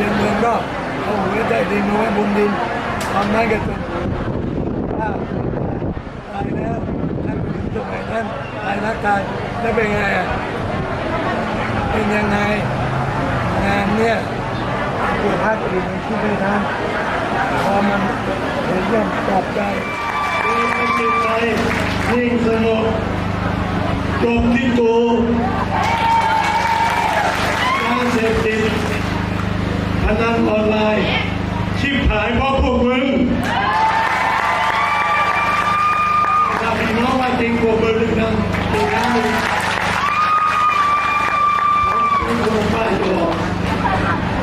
ดินเมืองก็เอาหัวใจดินเอาไว้บนดินทำนั้นกันจนตายแล้วท่านไปถึงสมัยท่านตายรักตายแล้วเป็นไงเป็นยังไงงานเนี่ยตัวภาคอื่นมันคิดไม่ทันพอมันเห็นเรื่องตกใจไม่มีใครนิ่งสงบจบที่กูยาเสพติดพ นันออนไลน์ ชิบหายเพราะพวกมึงถ้าพี่น้องว่าจริงพวกมึงดึงดังดึงดังดึงผมลงป้ายตลอด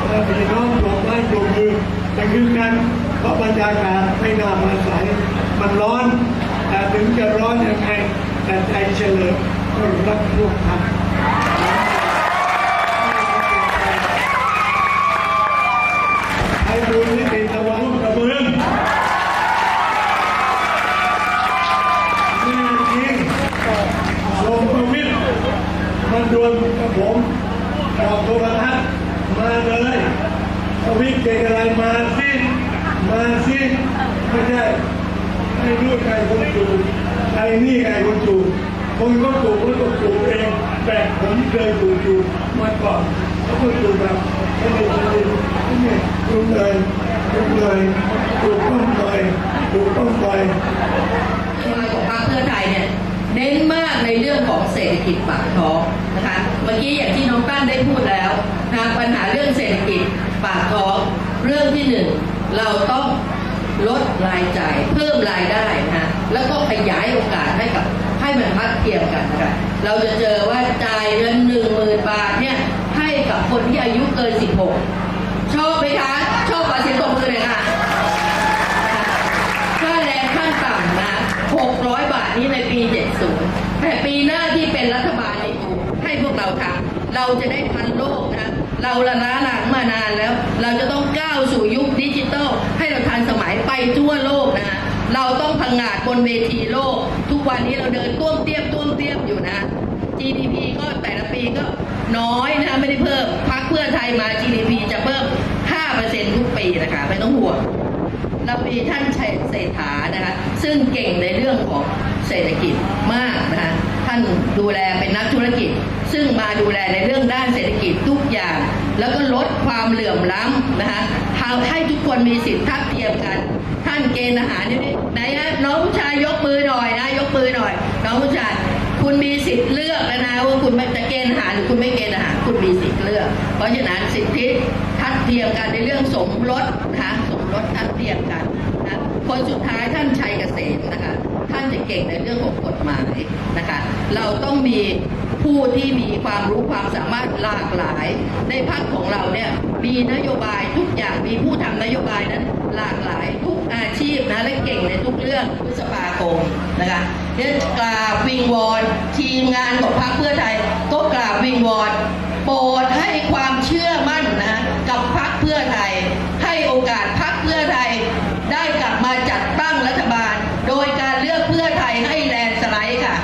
ถ้าพี่น้องลงไม้ลงมือจะขึ้นกันเพราะบรรยากาศไม่น่ามาใสมันร้อน แต่ถึงจะร้อนยังไงแต่ใจเฉลิมก็รักร่วมทำ ให้ดูนิติตะวันกับมึงนี่จริงลงประวิตรมันดวนกับผมออกโทรทัศน์มาเลยประวิตรเก่งอะไรมาสิ มาสิไม่ใช่ให้รู้ใครคนจูใครนี่ใครคนจูคนก็จูคนก็จูเองแต่ผมเคยจูจูมาก่อนเขาก็จูแบบไม่ได้ไม่ได้ไม่ได้จูเลยจูเลยจูต้องไปจูต้องไปนโยบายของพรรคเพื่อไทยเนี่ยเน้นมากในเรื่องของเศรษฐกิจปากท้องนะคะ เมื่อกี้อย่างที่น้องตั้นได้พูดแล้วนะปัญหาเรื่องเศรษฐกิจปากท้อง เรื่องที่หนึ่งเราต้องลดรายจ่าย เพิ่มรายได้นะแล้วก็ขยายโอกาสให้กับให้มันทัดเทียมกันนะคะเราจะเจอว่าจ่ายเงินหนึ่งหมื่นบาทเนี่ยให้กับคนที่อายุเกิน 16 ชอบไหมคะ ชอบขอเสียงตบมือเลยค่ะค่าแรงขั้นต่ำนะ600 บาทนี้ในปี 70 แต่ปีหน้าที่เป็นรัฐบาลให้พวกเราทำเราจะได้ทันโลกนะ เราละล้าหลังมานานแล้ว เราจะต้องก้าวสู่ยุคดิจิตอลให้เราทันสมัยไปทั่วโลกนะเราต้องพังงาดบนเวทีโลก ทุกวันนี้เราเดินต้วมเตี้ยมต้วมเตี้ยมอยู่นะ GDP ก็แต่ละปีก็น้อยนะไม่ได้เพิ่มพักเพื่อไทยมา GDP จะเพิ่ม 5%ทุกปีนะคะไม่ต้องห่วงเรามีท่านชัยเศรษฐานะคะซึ่งเก่งในเรื่องของเศรษฐกิจมากนะคะานดูแลเป็นนักธุรกิจ ซึ่งมาดูแลในเรื่องด้านเศรษฐกิจทุกอย่าง แล้วก็ลดความเหลื่อมล้ำนะคะทำให้ทุกคนมีสิทธิทัดเทียมกัน ท่านเกณฑ์อาหารนี่ไหนฮะน้องผู้ชายยกมือหน่อยนะ ยกมือหน่อย น้องผู้ชายคุณมีสิทธิ์เลือกแล้วนะว่าคุณจะเกณฑ์อาหารหรือคุณไม่เกณฑ์อาหารคุณมีสิทธิ์เลือก เพราะฉะนั้นสิทธิทัดเทียมกันในเรื่องสมรสนะคะ สมรสทัดเทียมกันนะคนสุดท้ายท่านชัยเกษมนะคะ ท่านจะเก่งในเรื่องของกฎหมายนะคะ เราต้องมีผู้ที่มีความรู้ความสามารถหลากหลาย ในพรรคของเราเนี่ยมีนโยบายทุกอย่างมีผู้ทำนโยบายนั้นหลากหลายทุกอาชีพนะและเก่งในทุกเรื่องพฤษภาคมนะคะเนี่ยกราบวิงวอนทีมงานของพรรคเพื่อไทยก็กราบวิงวอน เพื่อไทยได้กลับมาจัดตั้งรัฐบาล โดยการเลือกเพื่อไทยให้แลนสไลด์ค่ะ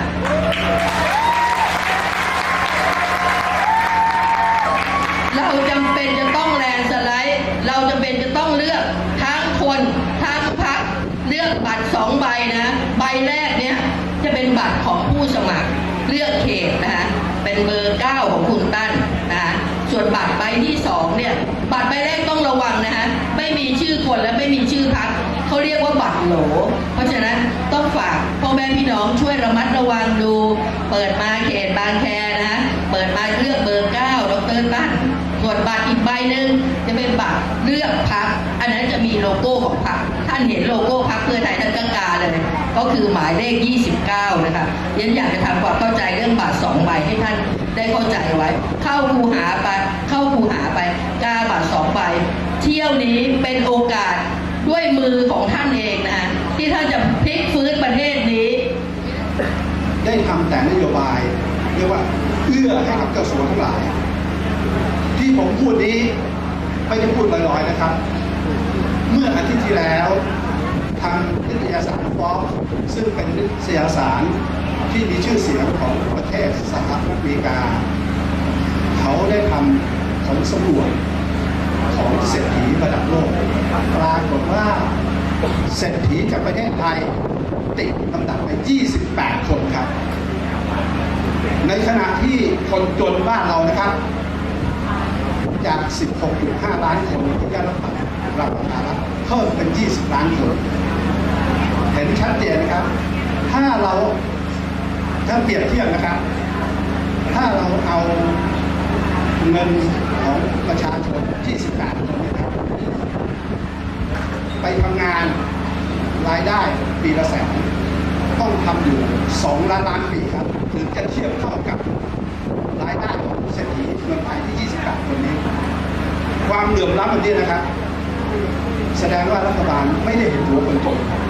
เราจำเป็นจะต้องแลนสไลด์ เราจำเป็นจะต้องเลือกทั้งคนทั้งพักเลือกบัตรสองใบนะ ใบแรกเนี่ยจะเป็นบัตรของผู้สมัครเลือกเขตนะคะเป็นเบอร์เก้าของคุณตั้นนะคะส่วนบัตรใบที่สองเนี่ยบัตรใบแรก ล เพราะฉะนั้นต้องฝากพ่อแม่พี่น้องช่วยระมัดระวังดู เปิดมาเขตบางแคนะคะเปิดมาเลือกเบอร์เก้าดรตั้นส่วนบัตรอีกใบหนึ่งจะเป็นบัตรเลือกพัก อันนั้นจะมีโลโก้ของพักท่านเห็นโลโก้พักเพื่อไทยท่านก็กาเลย ก็คือหมายเลข 29 นะคะยันอยากจะทำความเข้าใจเรื่องบัตรสองใบให้ท่านได้เข้าใจไว้ เข้าคูหาไป มือของท่านเองนะที่ท่านจะพลิกฟื้นประเทศนี้ ได้ทำแต่นโยบายเรียกว่าเอื้อให้กับกระทรวงทั้งหลาย ที่ผมพูดนี้ไม่ได้พูดลอยๆนะครับ เมื่ออาทิตย์ที่แล้วทางนิตยสารฟอกซึ่งเป็นนิตยสารที่มีชื่อเสียงของประเทศสหรัฐอเมริกา เขาได้ทำผลสำรวจของเศรษฐีระดับโลก เศรษฐีจากประเทศไทย ติดลำดับไป 28 คนครับ ในขณะที่คนจนบ้านเรานะครับ จาก 16.5 ล้านคนที่ได้รับบัตรรับประทานเพิ่มเป็น 20 ล้านคนเห็นชัดเจนนะครับ ถ้าเราถ้าเปรียบเทียบนะครับ ถ้าเราเอาเงินของประชาชนที่18คนนะครับ ไปทำงาน รายได้ปีละแสนต้องทำอยู่ 2 ล้านล้านปีครับถึงจะเทียบเท่ากับรายได้ของเศรษฐีเมืองไทยที่ 28 คนนี้ ความเหลื่อมล้ำแบบนี้นะครับ แสดงว่ารัฐบาลไม่ได้เห็นหัวคนจนครับ